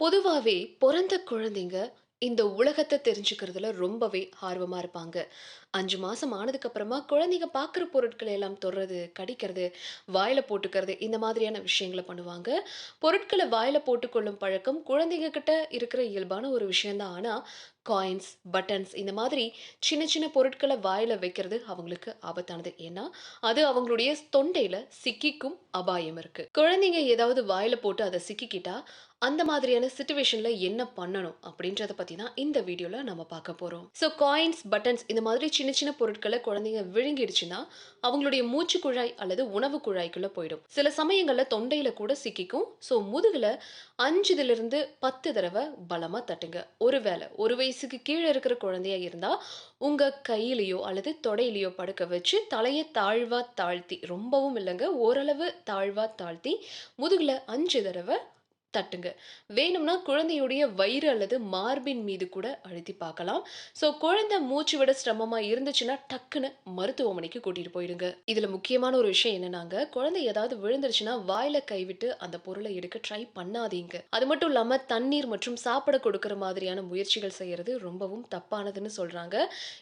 பொதுவாகவே பிறந்த குழந்தைங்க இந்த உலகத்தை தெரிஞ்சுக்கிறதுல ரொம்பவே ஆர்வமாக இருப்பாங்க. அஞ்சு மாதம் ஆனதுக்கு அப்புறமா குழந்தைங்க பார்க்குற பொருட்களை எல்லாம் தொடுறது, கடிக்கிறது, வாயில் போட்டுக்கிறது இந்த மாதிரியான விஷயங்கள பண்ணுவாங்க. பொருட்களை வாயில் போட்டுக்கொள்ளும் பழக்கம் குழந்தைங்க கிட்ட இருக்கிற இயல்பான ஒரு விஷயந்தான் ஆனால் காயின்ஸ், பட்டன்ஸ் இந்த மாதிரி சின்ன சின்ன பொருட்களை வாயில் வைக்கிறது அவங்களுக்கு ஆபத்தானது. ஏன்னா, அது அவங்களுடைய தொண்டையில சிக்கிக்கும் அபாயம் இருக்கு. குழந்தைங்க ஏதாவது வாயில போட்டு அதை சிக்கிக்கிட்டா, அந்த மாதிரியான சுச்சுவேஷனில் என்ன பண்ணணும்? அப்படின்றத பத்தி தான் இந்த வீடியோல நம்ம பார்க்க போறோம். ஸோ காயின்ஸ், பட்டன்ஸ் இந்த மாதிரி சின்ன சின்ன பொருட்களை குழந்தைங்க விழுங்கிடுச்சுன்னா, அவங்களுடைய மூச்சு குழாய் அல்லது உணவு குழாய்க்குள்ள போயிடும். சில சமயங்கள்ல தொண்டையில கூட சிக்கிக்கும். ஸோ முதுகுல 5லிருந்து 10 தடவ பலமா தட்டுங்க. ஒருவேளை ஒரு வயசு வயசுக்கு கீழே இருக்கிற குழந்தையா இருந்தால் உங்க கையிலையோ அல்லது தொடையிலையோ படுக்க வச்சு தலையை தாழ்வாக தாழ்த்தி, ரொம்பவும் இல்லைங்க ஓரளவு தாழ்வாக தாழ்த்தி, முதுகில் அஞ்சு தடவை தட்டுங்க. வேணும்னா குழந்தையுடைய வயிறு அல்லது மார்பின் மீது கூட அழுத்தி பார்க்கலாம். ஸோ குழந்தை மூச்சு விட சிரமமா இருந்துச்சுன்னா, டக்குன்னு மருத்துவமனைக்கு கூட்டிட்டு போயிடுங்க. இதுல முக்கியமான ஒரு விஷயம் என்னன்னாங்க, குழந்தை ஏதாவது விழுந்துருச்சுன்னா, வாயில கைவிட்டு அந்த பொருளை எடுக்க ட்ரை பண்ணாதீங்க. அது மட்டும் இல்லாம தண்ணீர் மற்றும் சாப்பிட கொடுக்குற மாதிரியான முயற்சிகள் செய்யறது ரொம்பவும் தப்பானதுன்னு சொல்றாங்க.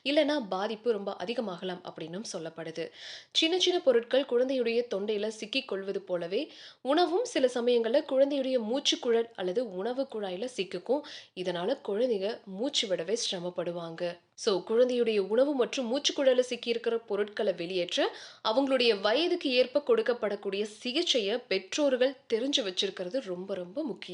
இல்லைன்னா பாதிப்பு ரொம்ப அதிகமாகலாம் அப்படின்னும் சொல்லப்படுது. சின்ன சின்ன பொருட்கள் குழந்தையுடைய தொண்டையில சிக்கிக் கொள்வது போலவே, உணவும் சில சமயங்கள்ல குழந்தையுடைய மூச்சு மூச்சுக்குழல் அல்லது உணவு குழாயில சிக்கிக்கும். இதனால குழந்தைங்க மூச்சு விடவே சிரமப்படுவாங்க. ஸோ குழந்தையுடைய உணவு மற்றும் மூச்சுக்குழலில் சிக்கியிருக்கிற பொருட்களை வெளியேற்ற, அவங்களுடைய வயதுக்கு ஏற்ப கொடுக்கப்படக்கூடிய சிகிச்சையை பெற்றோர்கள் தெரிஞ்சு வச்சிருக்கிறது ரொம்ப ரொம்ப முக்கியம்.